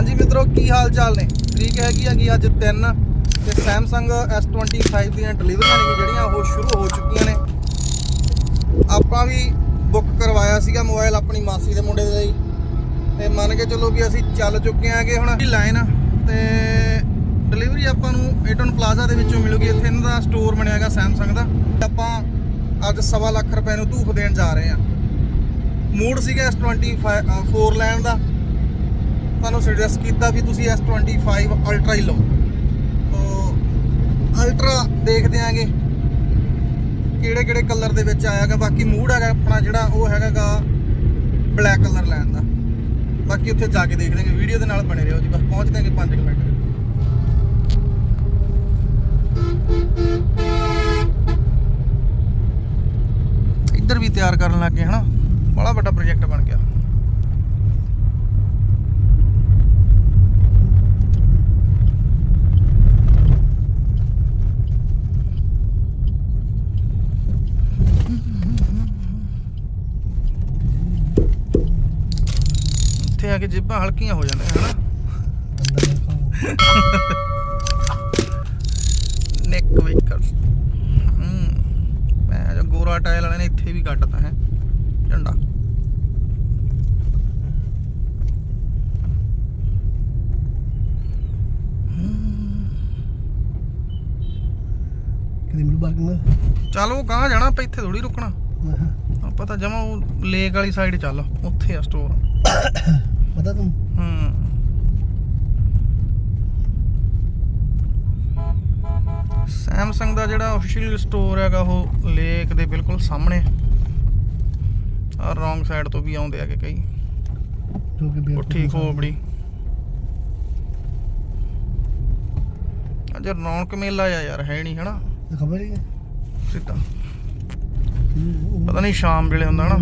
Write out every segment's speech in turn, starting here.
ਹਾਂਜੀ ਮਿੱਤਰੋ, ਕੀ ਹਾਲ ਚਾਲ ਨੇ? ਤਰੀਕ ਹੈਗੀ ਹੈਗੀ ਅੱਜ 3 ਤੇ Samsung S25 ਦੀਆਂ ਡਿਲੀਵਰੀਆਂ ਨੇ ਜਿਹੜੀਆਂ ਉਹ ਸ਼ੁਰੂ ਹੋ ਚੁੱਕੀਆਂ ਨੇ। ਆਪਾਂ ਵੀ ਬੁੱਕ ਕਰਵਾਇਆ ਸੀਗਾ ਮੋਬਾਈਲ ਆਪਣੀ ਮਾਸੀ ਦੇ ਮੁੰਡੇ ਦੇ ਲਈ। ਤੇ ਮੰਨ ਕੇ ਚੱਲੋ ਵੀ ਅਸੀਂ ਚੱਲ ਚੁੱਕੇ ਆਂਗੇ ਹੁਣ। ਇਹ ਲਾਈਨ ਤੇ ਡਿਲੀਵਰੀ ਆਪਾਂ ਨੂੰ ਏਟਨ ਪਲਾਜ਼ਾ ਦੇ ਵਿੱਚੋਂ ਮਿਲੂਗੀ ਇੱਥੇ ਇਹਨਾਂ ਦਾ ਸਟੋਰ ਬਣਿਆ ਹੈਗਾ Samsung ਦਾ। ਆਪਾਂ ਅੱਜ ਸਵਾ ਲੱਖ ਰੁਪਏ ਨੂੰ ਧੂਫ ਦੇਣ ਜਾ ਰਹੇ ਹਾਂ। ਮੂਡ ਸੀਗਾ S25 4 ਲੈਣ ਦਾ। ਤੁਹਾਨੂੰ ਸੁਜੈਸਟ ਕੀਤਾ ਵੀ ਤੁਸੀਂ S25 ਅਲਟਰਾ ਹੀ ਲਓ। ਤੋ ਅਲਟਰਾ ਦੇਖਦੇ ਆਂਗੇ ਕਿਹੜੇ ਕਿਹੜੇ ਕਲਰ ਦੇ ਵਿੱਚ ਆਇਆਗਾ। ਬਾਕੀ ਮੂਡ ਹੈਗਾ ਆਪਣਾ ਜਿਹੜਾ, ਉਹ ਹੈਗਾਗਾ ਬਲੈਕ ਕਲਰ ਲੈਣ ਦਾ। ਬਾਕੀ ਉੱਥੇ ਜਾ ਕੇ ਦੇਖ ਲਾਂਗੇ ਵੀਡੀਓ ਦੇ ਨਾਲ ਬਣੇ ਰਹੋ ਜੀ। ਬਸ ਪਹੁੰਚ ਜਾਾਂਗੇ 5 ਮਿੰਟ। ਇੱਧਰ ਵੀ ਤਿਆਰ ਕਰਨ ਲੱਗੇ ਹਨਾ। ਬੜਾ ਵੱਡਾ ਪ੍ਰੋਜੈਕਟ ਬਣ ਗਿਆ। ਇੱਥੇ ਆ ਕੇ ਜੇਬਾਂ ਹਲਕੀਆਂ ਹੋ ਜਾਂਦੀਆਂ ਹਨਾ? ਨੈਕ ਵੇਕਰਸ ਹੂੰ ਮੈਂ ਜੋ ਗੋਰਾ ਟਾਇਲ ਵਾਲੇ ਨੇ ਇੱਥੇ ਵੀ ਕੱਟਤਾ ਹੈ। ਝੰਡਾ। ਕਿਤੇ ਮੈਨੂੰ ਪਾਰਕਿੰਗ ਚੱਲ ਉਹ ਕਹਾਂ ਜਾਣਾ ਆਪਾਂ ਇੱਥੇ ਥੋੜੀ ਰੁਕਣਾ। ਦਾ ਆਪਾਂ ਤਾਂ ਜਮਾ ਉਹ ਲੇਕ ਵਾਲੀ ਸਾਈਡ ਚੱਲ ਉੱਥੇ ਆ ਸਟੋਰ ਪਤਾ ਤੂੰ? ਹੂੰ। ਸੈਮਸੰਗ ਦਾ ਜਿਹੜਾ ਅਫੀਸ਼ੀਅਲ ਸਟੋਰ ਹੈਗਾ ਉਹ ਲੇਕ ਦੇ ਬਿਲਕੁਲ ਸਾਹਮਣੇ। ਆ ਰੋਂਗ ਸਾਈਡ ਤੋਂ ਵੀ ਆਉਂਦੇ ਆਗੇ ਕਈ। ਜੋ ਕਿ ਪੁੱਠੀ ਖੋਬੜੀ ਅੱਜ ਰੌਣਕ ਮੇਲਾ ਆ ਯਾਰ ਹੈ ਨਹੀਂ ਹਨਾ? ਖਬਰ ਹੀ ਹੈ। ਸਿੱਧਾ। ਪਤਾ ਨਹੀਂ ਸ਼ਾਮ ਵੇਲੇ ਹੁੰਦਾ ਹਨਾ?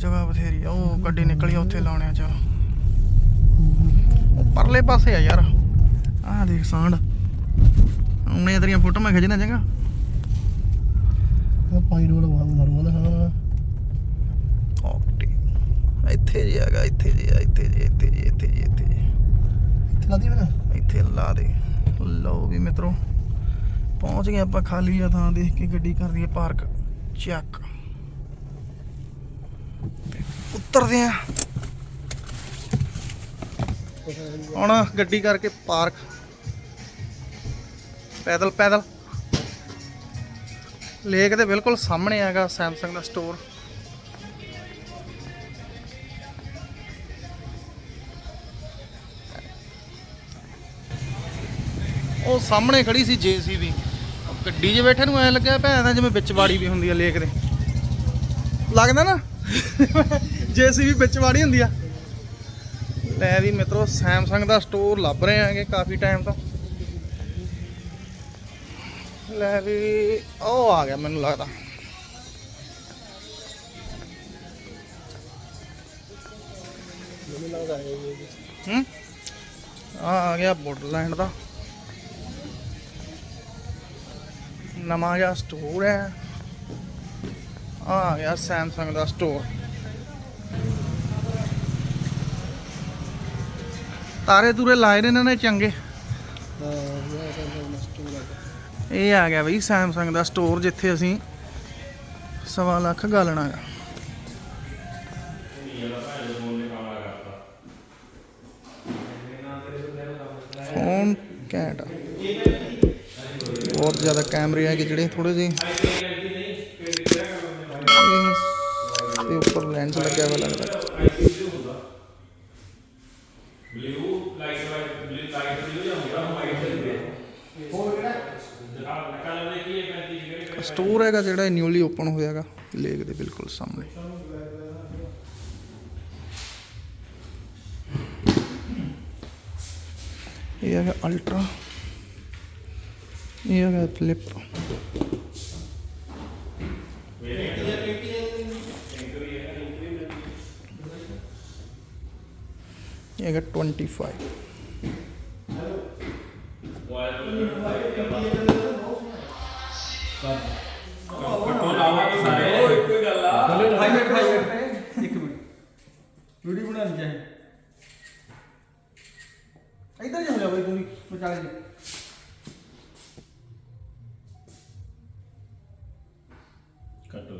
ਜਗ੍ਹਾ ਬਥੇਰੀ ਆ ਉਹ ਗੱਡੀ ਨਿਕਲੀ ਉੱਥੇ ਲਾਉਣਿਆ ਚ ਪਰਲੇ ਪਾਸੇ ਆ ਯਾਰ। ਆਹ ਦੇਖ ਸਾਂਡ ਉਹਨੇ ਤੇਰੀਆਂ ਫੋਟੋਆਂ ਖਿੱਚਣਾ ਚੰਗਾ। ਇਹ ਪਾਣੀ ਰੋਲ ਮਰੂਗਾ ਦਾ ਖਾਣਾ ਓਕੇ। ਇੱਥੇ ਜੀ ਹੈਗਾ ਇੱਥੇ ਜੀ ਆ, ਇੱਥੇ ਜੀ ਇੱਥੇ ਜੀ ਇੱਥੇ ਜੀ ਇੱਥੇ ਜੀ। ਇੱਥੇ ਲਾਦੀ ਮੇਰਾ ਇੱਥੇ ਲਾ ਦੇ। ਲਓ ਵੀ ਮਿੱਤਰੋ ਪਹੁੰਚ ਗਏ ਆਪਾਂ ਖਾਲੀ ਆ ਥਾਂ ਦੇਖ ਕੇ ਗੱਡੀ ਕਰ ਦਈਏ ਪਾਰਕ। ਚੱਕ ਤੇ ਉਤਰਦੇ ਆ। ਹੁਣ ਗੱਡੀ ਕਰਕੇ ਪਾਰਕ। ਪੈਦਲ ਪੈਦਲ। ਲੇਕ ਦੇ ਬਿਲਕੁਲ ਸਾਹਮਣੇ ਹੈਗਾ ਸੈਮਸੰਗ ਦਾ ਸਟੋਰ ਉਹ ਸਾਹਮਣੇ ਖੜੀ ਸੀ ਜੀਸੀਬੀ ਗੱਡੀ 'ਚ ਬੈਠੇ ਨੂੰ ਐ ਲੱਗਿਆ ਭੈਣ ਦਾ, ਜਿਵੇਂ ਵਿੱਚ ਵਾੜੀ ਵੀ ਹੁੰਦੀ ਆ ਲੇਕ ਦੇ। ਲੱਗਦਾ ਨਾ? ਜੀਸੀਬੀ ਵਿੱਚ ਵਾੜੀ ਹੁੰਦੀ ਆ। ਲੈ ਵੀ ਮਿੱਤਰੋ ਸੈਮਸੰਗ ਦਾ ਸਟੋਰ ਲੱਭ ਰਹੇ ਆਂਗੇ ਕਾਫੀ ਟਾਈਮ ਤੋਂ। ਲੈ ਵੀ, ਉਹ ਆ ਗਿਆ ਮੈਨੂੰ ਲੱਗਦਾ। ਹੂੰ? ਆ ਗਿਆ ਬੁੱਡਲੈਂਡ ਦਾ। ਨਵਾਂ ਜਿਹਾ ਸਟੋਰ ਹੈ। ਆ ਆ ਗਿਆ ਸੈਮਸੰਗ ਦਾ ਸਟੋਰ ਤਾਰੇ ਤੂਰੇ ਲਾਏ ਨੇ ਇਹਨਾਂ ਨੇ ਚੰਗੇ। ਇਹ ਤਾਂ ਆ ਗਿਆ ਬਈ ਸੈਮਸੰਗ ਦਾ ਸਟੋਰ ਜਿੱਥੇ ਅਸੀਂ ਸਵਾ ਲੱਖ ਗਾਲਣਾ ਹੈ ਫੋਨ ਘੈਂਟ ਬਹੁਤ ਜ਼ਿਆਦਾ ਕੈਮਰੇ ਹੈਗੇ ਜਿਹੜੇ ਥੋੜੇ ਜਿਹੇ। ਤੇ ਉੱਪਰ ਲੈਂਸ ਲੱਗਿਆ ਹੋਇਆ ਲੱਗਦਾ। ਸਟੋਰ ਹੈਗਾ ਜਿਹੜਾ ਨਿਊਲੀ ਓਪਨ ਹੋਇਆ ਹੈਗਾ ਲੇਕ ਦੇ ਬਿਲਕੁਲ ਸਾਹਮਣੇ। ਇਹ ਹੈਗਾ ਅਲਟਰਾ। ਇਹ ਹੈਗਾ ਫਲਿਪ। ਇਹ ਹੈਗਾ 25 ਹਾਈਲਾਈਟ ਹਾਈਲਾਈਟ ਇੱਕ ਮਿੰਟ ਵੀਡੀਓ ਬਣਾਉਣੀ ਚਾਹੀਦੀ ਇੱਧਰ ਜਾ ਹੋ ਜਾ ਬਈ ਤੂੰ ਵੀ ਵਿਚਾਲੇ ਜੀ ਕੱਟੋ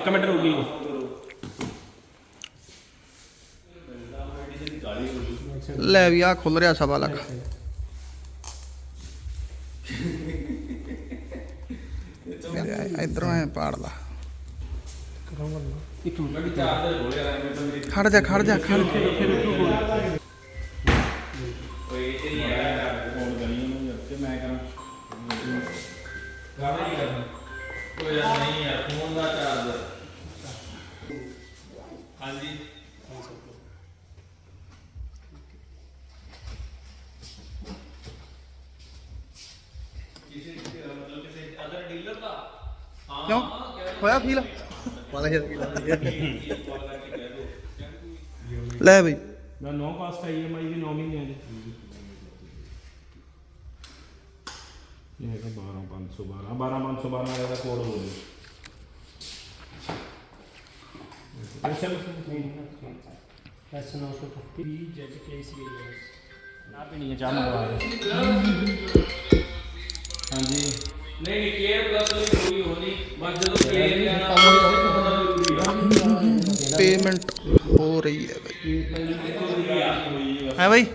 ਇੱਕ ਮਿੰਟ ਰੁਕੀ ਲੈ ਵੀ ਆ ਖੁੱਲ ਰਿਹਾ ਸਵਾ ਲੱਖ। ਇਧਰੋਂ ਐ ਪਾੜ ਲਾ। ਖੜ ਜਾ ਖੜ ਜਾ ਖੜ ਜਾ। ਵਾਲਾ ਜਿਹਾ ਵੀ ਲਾ ਦਿਆ ਕਾਲ ਕਰਕੇ ਕਹਿ ਦੋ ਲੈ ਬਈ ਮੈਂ 9 ਕਾਸਟ ਈਐਮਆਈ ਦੀ 9 ਮਹੀਨਿਆਂ ਦੀ। ਇਹ ਹੈਗਾ 12512 12512 ਦਾ ਕੋਡ ਹੋ ਗਿਆ। ਇਹ ਚੱਲ ਐਸ 930 ਜੈਟ ਕੇਸ ਵੀ ਨਾ ਪੀਣੀ ਚਾਹ ਮੰਗਵਾ ਹਾਂਜੀ। ਨਹੀਂ ਨਹੀਂ ਕੇਅਰ ਪਲੱਸ ਦੀ ਕੋਈ ਹੋ ਨਹੀਂ ਬਸ ਜਦੋਂ ਕੇਅਰ ਆ ਪੇਮੈਂਟ ਹੋ ਰਹੀ ਹੈ ਬਈ। ਹੈ ਬਈ?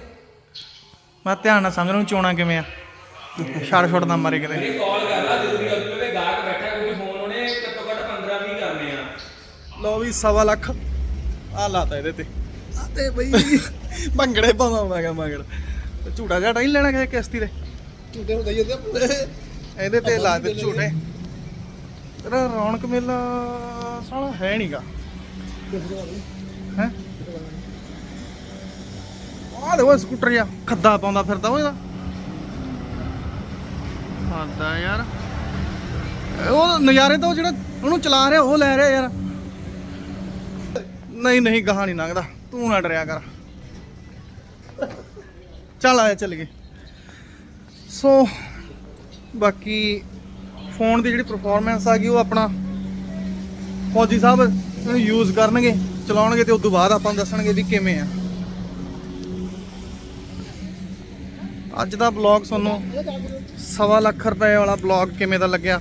ਮੈਂ ਧਿਆਨ ਨਾਲ ਸਮਝ ਨੂੰ ਚੋਣਾ ਕਿਵੇਂ ਆ। ਛੜ ਛੁੱਟ ਨਾ ਮਾਰੇ ਕਿਤੇ। ਕਾਲ ਕਰ ਲਾ ਜ਼ਰੂਰੀ ਆ ਤੇ ਗਾਹਕ ਬੈਠਾ ਕਿਉਂਕਿ ਫੋਨ ਉਹਨੇ ਘੱਟੋ ਘੱਟ 15 20 ਕਰਨੇ ਆ। ਲਓ ਵੀ ਸਵਾ ਲੱਖ। ਆ ਲਾਤਾ ਇਹਦੇ ਤੇ। ਆ ਤੇ ਬਈ। ਭੰਗੜੇ ਪਾਉਂਦਾ ਮੈਂ ਕਿਹਾ ਮਗਰ। ਤੇ ਝੂਟਾ ਝਾਟਾ ਹੀ ਲੈਣਾ ਕਿਸੇ ਕਿਸ਼ਤੀ ਤੇ। ਝੂਟੇ ਹੁੰਦਾ ਹੀ ਉਹਦੇ ਇਹਦੇ ਤੇ ਲਾ ਦੇ ਝੂਟੇ। ਤੇਰਾ ਰੌਣਕ ਮੇਲਾ ਸਾਲਾ ਹੈ ਨਹੀਂਗਾ ਹੈ? ਆਹ ਦੇਖੋ ਸਕੂਟਰ ਜਿਹਾ, ਖੱਦਾ ਪਾਉਂਦਾ ਫਿਰਦਾ ਉਹ ਇਹਦਾ। ਖਾਦਾ ਯਾਰ। ਉਹ ਨਜ਼ਾਰੇ ਤੋਂ ਜਿਹੜਾ ਉਹਨੂੰ ਚਲਾ ਰਿਹਾ, ਉਹ ਲੈ ਰਿਹਾ ਯਾਰ। ਨਹੀਂ ਨਹੀਂ, ਗਾਹਾਂ ਲੰਘਦਾ। ਤੂੰ ਨਾ ਡਰਿਆ ਕਰ। ਚੱਲ ਆਇਆ ਚੱਲ ਗਏ। ਸੋ ਬਾਕੀ ਫੋਨ ਦੀ ਜਿਹੜੀ ਪਰਫਾਰਮੈਂਸ ਆ ਗਈ, ਉਹ ਆਪਣਾ ਫੌਜੀ ਸਾਹਿਬ ਇਹਨੂੰ ਯੂਜ਼ ਕਰਨਗੇ, ਚਲਾਉਣਗੇ ਤੇ ਉਸ ਤੋਂ ਬਾਅਦ ਆਪਾਂ ਨੂੰ ਦੱਸਣਗੇ ਵੀ ਕਿਵੇਂ ਆ। ਅੱਜ ਦਾ ਬਲੌਗ ਤੁਹਾਨੂੰ ਸਵਾ ਲੱਖ ਰੁਪਏ ਵਾਲਾ ਬਲੌਗ ਕਿਵੇਂ ਦਾ ਲੱਗਿਆ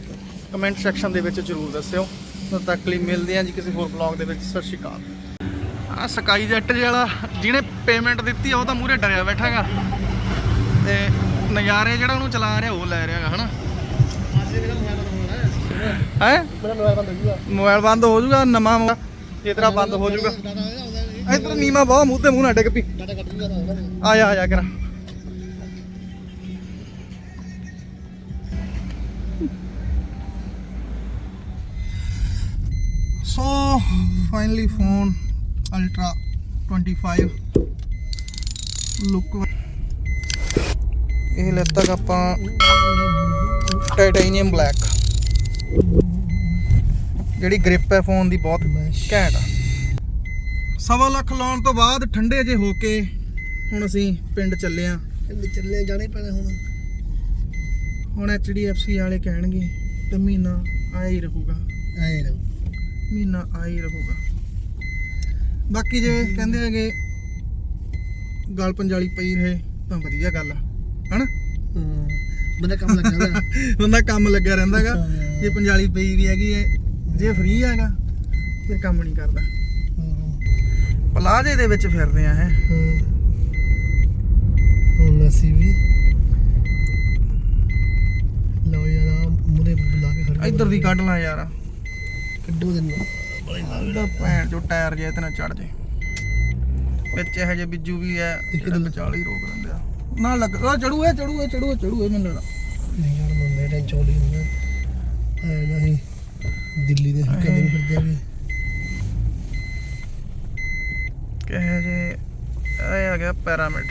ਕਮੈਂਟ ਸੈਕਸ਼ਨ ਦੇ ਵਿੱਚ ਜਰੂਰ ਦੱਸਿਓ। ਤਦ ਤੱਕ ਲਈ ਮਿਲਦੇ ਹਾਂ ਜੀ ਕਿਸੇ ਹੋਰ ਬਲੌਗ ਦੇ ਵਿੱਚ। ਸਤਿ ਸ਼੍ਰੀ ਅਕਾਲ। ਆ ਸਕਾਈ ਜੈਟ ਜਿਹੜਾ ਜਿਹਨੇ ਪੇਮੈਂਟ ਦਿੱਤੀ ਆ, ਉਹ ਤਾਂ ਮੂਰੇ ਡਰਿਆ ਬੈਠਾਗਾ ਤੇ ਨਜ਼ਾਰੇ ਜਿਹੜਾ ਉਹਨੂੰ ਚਲਾ ਰਿਹਾ, ਉਹ ਲੈ ਰਿਹਾਗਾ ਹਨਾ? ਹੈ? ਮੇਰਾ ਨਵਾਂ ਬੰਦ ਹੋ ਗਿਆ ਮੋਬਾਈਲ ਬੰਦ ਹੋ ਜਾਊਗਾ ਨਵਾਂ ਮੋਬਾਈਲ। ਇਹ ਤੇਰਾ ਬੰਦ ਹੋ ਆਉਂਦਾ ਇਧਰ ਨੀਮਾ ਬਹੁਤ ਮੂੰਹ ਤੇ ਮੂੰਹ ਨਾ ਡਿੱਗ ਜੂਗਾ ਨਾ ਆ ਜਾ ਆ ਜਾ ਕਰਾ। So finally phone ultra 25 look ਇਹ ਲੈਤਾ ਗਾ ਆਪਾਂ ਟਾਈਟੇਨੀਅਮ ਬਲੈਕ ਜਿਹੜੀ ਗ੍ਰਿਪ ਹੈ ਫੋਨ ਦੀ ਬਹੁਤ ਘੈਂਟ ਆ। ਸਵਾ ਲੱਖ ਲਾਉਣ ਤੋਂ ਬਾਅਦ ਠੰਡੇ ਜੇ ਹੋ ਕੇ ਹੁਣ ਅਸੀਂ ਪਿੰਡ ਚੱਲੇ ਆ। ਇਹ ਚੱਲੇ ਜਾਣੇ ਪੈਣੇ ਹੁਣ। ਹੁਣ HDFC ਵਾਲੇ ਕਹਿਣਗੇ ਤੇ ਮਹੀਨਾ ਆਇਆ ਹੀ ਰਹੂਗਾ। ਆਏ ਰਹੋ। ਮਹੀਨਾ ਆਇਆ ਹੀ ਰਹੂਗਾ। ਬਾਕੀ ਜੇ ਕਹਿੰਦੇ ਹੈਗੇ ਗਲ ਪੰਜਾਲੀ ਪਈ ਰਹੇ ਤਾਂ ਵਧੀਆ ਗੱਲ ਆ ਹਨਾ? ਬੰਦਾ ਕੰਮ ਲੱਗਾ ਹੋਇਆ ਬੰਦਾ ਕੰਮ ਲੱਗਿਆ ਰਹਿੰਦਾਗਾ ਜੇ ਪੰਜਾਲੀ ਪਈ ਵੀ ਹੈਗੀ ਹੈ ਜੇ ਫ੍ਰੀ ਹੈਗਾ ਫਿਰ ਕੰਮ ਨਹੀਂ ਕਰਦਾ। ਪਲਾਜੇ ਦੇ ਵਿੱਚ ਫਿਰਦੇ ਆ ਹੈ। ਹੁਣ ਅਸੀਂ ਵੀ ਇੱਧਰ ਦੀ ਕੱਢ ਲਾ ਯਾਰ। ਕੱਢੋ ਦਿੰਦਾ ਬੜੀ ਭੈਣ ਜੋ ਟਾਇਰ ਜੇ ਤੇ ਨਾ ਚੜ ਜੇ। ਵਿੱਚ ਇਹ ਜੇ ਬਿੱਜੂ ਵੀ ਹੈ ਜਿਹੜਾ ਵਿਚਾਲੇ ਹੀ ਰੋਕ ਦਿੰਦੇ ਆ। ਨਾ ਲੱਗ ਉਹ ਚੜੂ ਇਹ ਚੜੂ ਇਹ ਚੜੂ ਇਹ ਚੜੂ ਇਹ ਮੈਨੂੰ ਲੱਗਦਾ। ਨਹੀਂ ਯਾਰ ਮੰਮੇ ਟੈਨਸ਼ਨ ਹੋਲੀ ਹੁੰਦਾ ਐ ਦਿੱਲੀ ਦੇ ਹੱਕੇ ਦੇ ਫਿਰਦੇ ਆਗੇ ਕਿਹੇ ਜੇ ਇਹ ਆ ਗਿਆ ਪੈਰਾਮਿਡ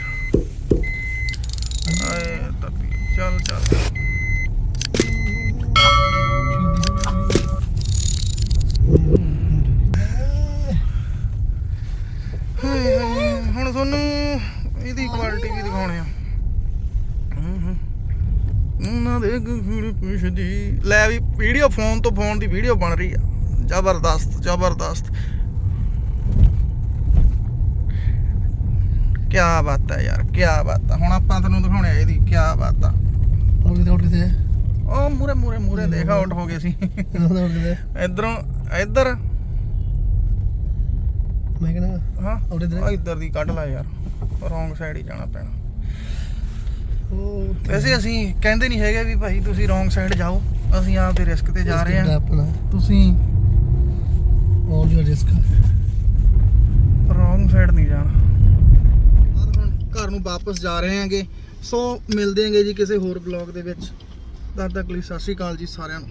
ਆਏ ਤੱਕੀ ਚੱਲ ਚੱਲ। ਹੁਣ ਤੁਹਾਨੂੰ ਇਹਦੀ ਕੁਆਲਿਟੀ ਵੀ ਦਿਖਾਉਣੇ ਆ ਹੂੰ ਹੂੰ ਉਹਨਾਂ ਦੇ ਗੁਰ ਪੁੱਛਦੀ। ਲੈ ਵੀ ਵੀਡੀਓ ਫੋਨ ਤੋਂ ਫੋਨ ਦੀ ਵੀਡੀਓ ਬਣ ਰਹੀ ਆ। ਜ਼ਬਰਦਸਤ ਜ਼ਬਰਦਸਤ। ਕੀ ਬਾਤ ਹੈ ਯਾਰ ਕੀ ਬਾਤ ਹੈ ਹੁਣ ਆਪਾਂ ਤੁਹਾਨੂੰ ਦਿਖਾਉਣੇ ਆ ਇਹਦੀ ਕੀ ਬਾਤ ਆ। ਹੋਰ ਕਿਤੇ ਹੋਰ ਕਿਤੇ ਉਹ ਮੂਰੇ ਮੂਰੇ ਮੂਰੇ ਦੇਖ ਆਊਟ ਹੋ ਗਏ ਸੀ। ਇਧਰੋਂ ਇੱਧਰ। ਮੈਂ ਕਹਿੰਦਾ ਹਾਂ ਉਹ ਇੱਧਰ। ਦੀ ਕੱਢ ਲੈ ਯਾਰ। ਰੋਂਗ ਸਾਈਡ ਹੀ ਜਾਣਾ ਪੈਣਾ। ਉਹ ਵੈਸੇ ਅਸੀਂ ਕਹਿੰਦੇ ਨਹੀਂ ਹੈਗੇ ਵੀ ਭਾਈ ਤੁਸੀਂ ਰੋਂਗ ਸਾਈਡ ਜਾਓ। ਅਸੀਂ ਆਪਦੇ ਰਿਸਕ ਤੇ ਜਾ ਰਹੇ ਹਾਂ। ਆਪਣਾ। ਤੁਸੀਂ ਔਰ ਜੋ ਰਿਸਕ ਰੋਂਗ ਸਾਈਡ ਨਹੀਂ ਜਾਣਾ। ਹੁਣ ਘਰ ਨੂੰ ਵਾਪਸ ਜਾ ਰਹੇ ਹਾਂਗੇ। ਸੋ ਮਿਲਦੇ ਹਾਂਗੇ ਜੀ ਕਿਸੇ ਹੋਰ ਬਲੌਗ ਦੇ ਵਿੱਚ। ਤਦ ਤੱਕ ਲਈ ਸਤਿ ਸ਼੍ਰੀ ਅਕਾਲ ਜੀ ਸਾਰਿਆਂ ਨੂੰ।